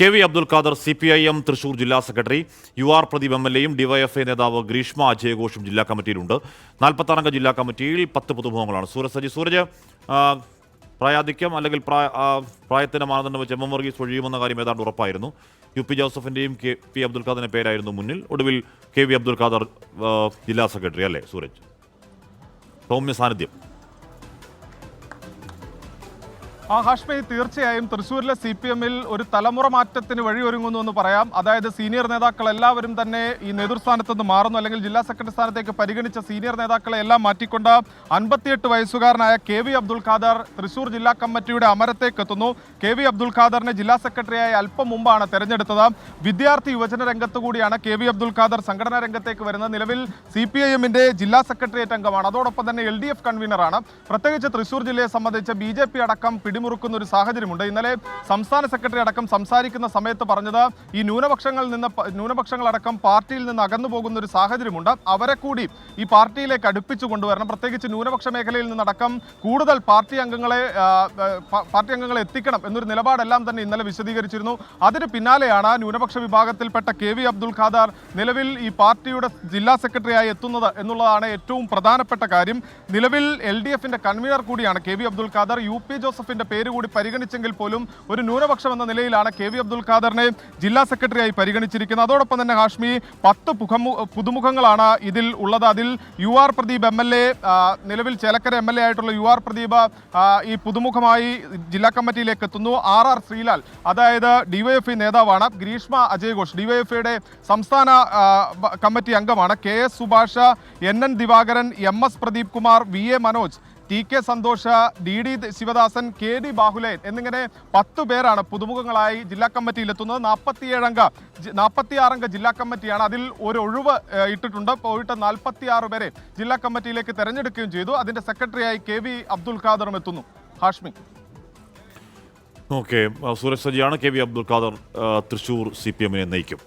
K V Abdul Khader C P I M Thrissur ജില്ലാ secretary U R Pradeep M L എയും DYFI നേതാവ് ഗ്രീഷ്മ അജയഘോഷും ജില്ലാ കമ്മിറ്റിയിലുണ്ട്. നാൽപ്പത്താറംഗ ജില്ലാ കമ്മിറ്റിയിൽ പത്ത് പുതുമുഖങ്ങളാണ്. സൂരജ് സജി സൂരജ് പ്രായാധിക്യം അല്ലെങ്കിൽ പ്രായ പ്രായത്തിന്റെ മാനദണ്ഡം വെച്ച് എം എം വർഗീസ് ഒഴിയുമെന്ന കാര്യം ഏതാണ്ട് ഉറപ്പായിരുന്നു. യു പി ജോസഫിന്റെയും കെ പി അബ്ദുൽ ഖാദറിന്റെ പേരായിരുന്നു മുന്നിൽ. ഒടുവിൽ കെ വി അബ്ദുൽ ഖാദർ ജില്ലാ സെക്രട്ടറി അല്ലേ സൂരജ്? സൗമ്യ സാന്നിധ്യം ആ ഹാഷ്മി തീർച്ചയായും തൃശ്ശൂരിലെ സി പി എമ്മിൽ ഒരു തലമുറ മാറ്റത്തിന് വഴിയൊരുങ്ങുന്നു എന്ന് പറയാം. അതായത് സീനിയർ നേതാക്കൾ എല്ലാവരും തന്നെ ഈ നേതൃസ്ഥാനത്ത് നിന്ന് മാറുന്നു. അല്ലെങ്കിൽ ജില്ലാ സെക്രട്ടറി സ്ഥാനത്തേക്ക് പരിഗണിച്ച സീനിയർ നേതാക്കളെ എല്ലാം മാറ്റിക്കൊണ്ട് അൻപത്തിയെട്ട് വയസ്സുകാരനായ കെ വി അബ്ദുൾ ഖാദർ തൃശ്ശൂർ ജില്ലാ കമ്മിറ്റിയുടെ അമരത്തേക്ക് എത്തുന്നു. കെ വി അബ്ദുൾ ഖാദറിനെ ജില്ലാ സെക്രട്ടറിയായി അല്പം മുമ്പാണ് തെരഞ്ഞെടുത്തത്. വിദ്യാർത്ഥി യുവജന രംഗത്ത് കൂടിയാണ് കെ വി അബ്ദുൾ ഖാദർ സംഘടനാ രംഗത്തേക്ക് വരുന്നത്. നിലവിൽ സി പി ഐ എമ്മിന്റെ ജില്ലാ സെക്രട്ടേറിയറ്റ് അംഗമാണ്. അതോടൊപ്പം തന്നെ എൽ ഡി എഫ് കൺവീനറാണ്. പ്രത്യേകിച്ച് തൃശ്ശൂർ ജില്ലയെ സംബന്ധിച്ച് ബി ജെ പി അടക്കം പിടിമുറുക്കുന്ന ഒരു സാഹചര്യമുണ്ട്. ഇന്നലെ സംസ്ഥാന സെക്രട്ടറി അടക്കം സംസാരിക്കുന്ന സമയത്ത് പറഞ്ഞത് ഈ ന്യൂനപക്ഷങ്ങളിൽ നിന്ന് ന്യൂനപക്ഷങ്ങളടക്കം പാർട്ടിയിൽ നിന്ന് അകന്നു പോകുന്ന ഒരു സാഹചര്യമുണ്ട്. അവരെ കൂടി ഈ പാർട്ടിയിലേക്ക് അടുപ്പിച്ചു കൊണ്ടുവരണം. പ്രത്യേകിച്ച് ന്യൂനപക്ഷ മേഖലയിൽ നിന്നടക്കം കൂടുതൽ പാർട്ടി അംഗങ്ങളെ പാർട്ടി അംഗങ്ങളെ എത്തിക്കണം എന്നൊരു നിലപാടെല്ലാം തന്നെ ഇന്നലെ വിശദീകരിച്ചിരുന്നു. അതിന് പിന്നാലെയാണ് ന്യൂനപക്ഷ വിഭാഗത്തിൽപ്പെട്ട കെ വി അബ്ദുൽ ഖാദർ നിലവിൽ ഈ പാർട്ടിയുടെ ജില്ലാ സെക്രട്ടറിയായി എത്തുന്നത് എന്നുള്ളതാണ് ഏറ്റവും പ്രധാനപ്പെട്ട കാര്യം. നിലവിൽ എൽ ഡി എഫിന്റെ കൺവീനർ കൂടിയാണ് K V Abdul Khader. U P ജോസഫിന്റെ പേര് കൂടി പരിഗണിച്ചെങ്കിൽ പോലും ഒരു ന്യൂനപക്ഷം എന്ന നിലയിലാണ് കെ വി അബ്ദുൽ ഖാദറിനെ ജില്ലാ സെക്രട്ടറിയായി പരിഗണിച്ചിരിക്കുന്നത്. അതോടൊപ്പം തന്നെ ഹാഷ്മി പത്ത് പുതുമുഖങ്ങളാണ് ഇതിൽ ഉള്ളത്. അതിൽ U R Pradeep M L A നിലവിൽ ചേലക്കര എം എൽ എ ആയിട്ടുള്ള യു ആർ പ്രദീപ് ഈ പുതുമുഖമായി ജില്ലാ കമ്മിറ്റിയിലേക്ക് എത്തുന്നു. ആർ ആർ ശ്രീലാൽ അതായത് ഡിവൈഎഫ്ഐ നേതാവാണ്. ഗ്രീഷ്മ അജയ് ഘോഷ് ഐയുടെ സംസ്ഥാന കമ്മിറ്റി അംഗമാണ്. K S Subhash N N Divakaran M S Pradeep Kumar V A Manoj T K Santhosh D D Sivadasan K D Bahuleyan എന്നിങ്ങനെ പത്തു പേരാണ് പുതുമുഖങ്ങളായി ജില്ലാ കമ്മിറ്റിയിൽ എത്തുന്നത് നാൽപ്പത്തിയേഴംഗ നാൽപ്പത്തിയാറംഗ ജില്ലാ കമ്മിറ്റിയാണ് അതിൽ ഒരു ഒഴിവ് ഇട്ടിട്ടുണ്ട്. പോയിട്ട് നാൽപ്പത്തിയാറ് പേരെ ജില്ലാ കമ്മിറ്റിയിലേക്ക് തെരഞ്ഞെടുക്കുകയും ചെയ്തു. അതിന്റെ സെക്രട്ടറിയായി കെ വി അബ്ദുൽ ഖാദറും എത്തുന്നു. Hashmi. Okay Sooraj സജിയാണ് K V Abdul Khader Thrissur C P എമ്മിനെ നയിക്കും.